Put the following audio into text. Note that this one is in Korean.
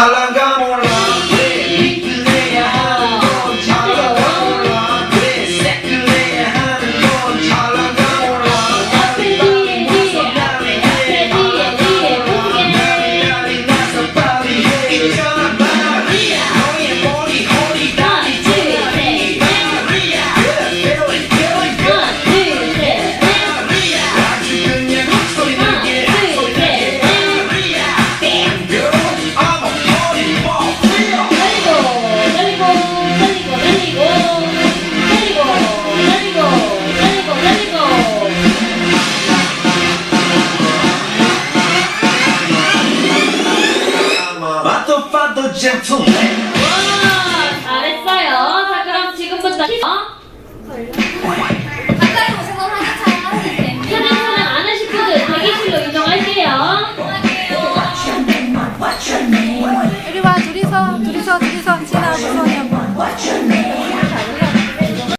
Alangamun 젠틀맨 와, 잘했어요. 자, 그럼 지금부터 어? 가까이 오신 것만 잘 하시면 됩니다. 사장 안 하실 분들 대기실로 이동할게요. 우리 둘이서 둘이서 둘이서 지나 무서워요. What's?